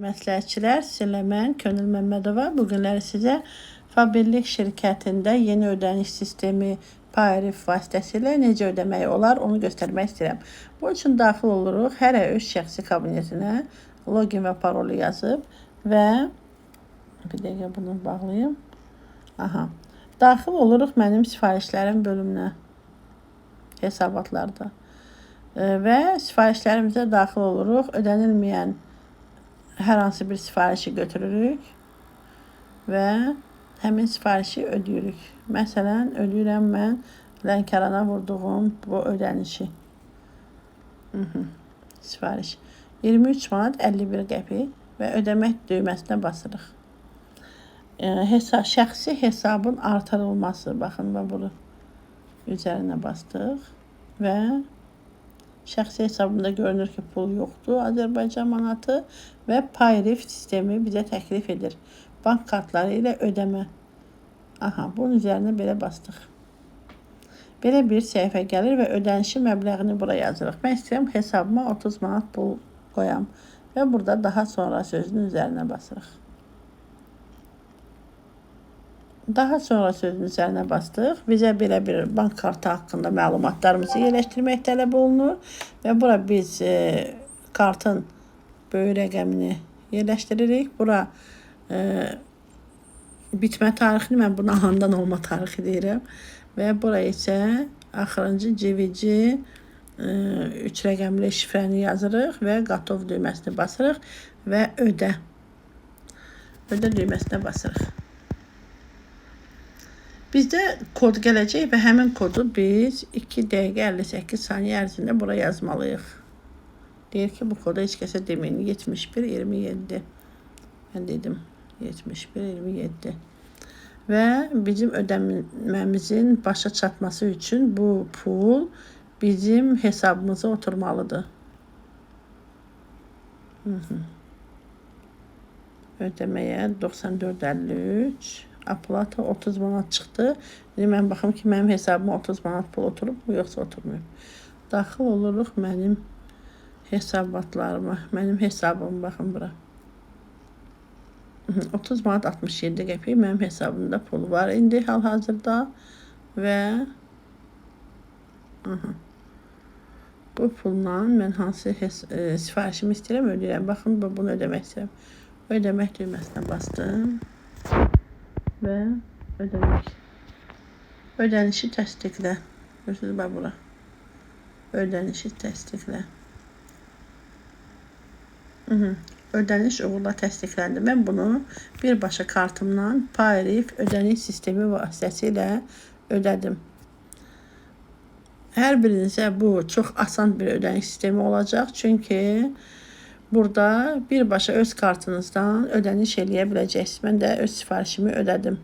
Məsləhətçilər, sizlə mən Könül Məmmədova bu günləri sizə Fabirlik şirkətində yeni ödəniş sistemi Payrif vasitəsilə necə ödəmək olar, onu göstərmək istəyirəm. Bu üçün daxil oluruq hərə öz şəxsi kabinetinə login və parolu yazıb və bir dəqiqə bunu bağlayım. Aha. Daxil oluruq mənim sifarişlərim bölümünə hesabatlarda. Və sifarişlərimizə daxil oluruq. Ödənilməyən hər hansı bir sifarişi götürürük və həmin sifarişi ödəyirik. Məsələn, ödəyirəm mən Lənkərana vurduğum bu ödənişi. Mhm. Sifariş 23 manat 51 qəpik və ödəmək düyməsinə basırıq. E, hesab, şəxsi hesabın artırılması, baxın və bunu üzərinə bastıq və şəxsi hesabımda görünür ki, pul yoxdur, Azərbaycan manatı və Payrif sistemi bizə təklif edir. Bank kartları ilə ödəmə. Aha, bunun üzərinə belə bastıq. Belə bir səhifə gəlir və ödənişi məbləğini bura yazırıq. Mən istəyirəm hesabıma 30 manat pul qoyam və burada daha sonra sözünün üzərinə basırıq. Daha sonra sözün üzərinə bastıq. Bizə belə bir bank kartı haqqında məlumatlarımızı yerləşdirmək tələb olunur və bura biz e, kartın böyük rəqəmini yerləşdiririk. Bura e, bitmə tarixini mən buna handan olma tarixi deyirəm və bura isə axırıncı CVC 3 rəqəmli şifrəni yazırıq və qatov düyməsini basırıq və ödə. Ödə düyməsinə basırıq. Bizdə kod gələcək və həmin kodu biz 2 dəqiqə 58 saniyə ərzində bura yazmalıyıq. Deyir ki, bu kodu heç kəsə deməyin. 71 27. Mən dedim 71 27. Və bizim ödəməmizin başa çatması üçün bu pul bizim hesabımıza oturmalıdır. Hı -hı. Ödəməyə 94.53 Aplata 30 manat çıxdı. İndi mən baxım ki, mənim hesabıma 30 manat pul oturub yoxsa oturmayıb. Daxil oluruq mənim hesabatlarıma. Mənim hesabım baxın bura. Mhm, 30 manat 67 qəpik mənim hesabımda pul var indi hal-hazırda və. Bu pulla mən hansı hes e, sifarişimi istəyirəm ödəyirəm. Baxın bu bunu ödəmək istəyirəm. Ödəmək düyməsinə bastım və ödəmək. Ödənişi təsdiqlə. Görürsünüz bax bura. Ödənişi təsdiqlə. Mhm. Ödəniş uğurla təsdiqləndi. Mən bunu birbaşa kartımdan Payrif ödəniş sistemi vasitəsilə ödədim. Hər birinizə bu çox asan bir ödəniş sistemi olacaq. Çünki burada birbaşa öz kartınızdan ödəniş eləyə biləcəksiniz. Mən də öz sifarişimi ödədim.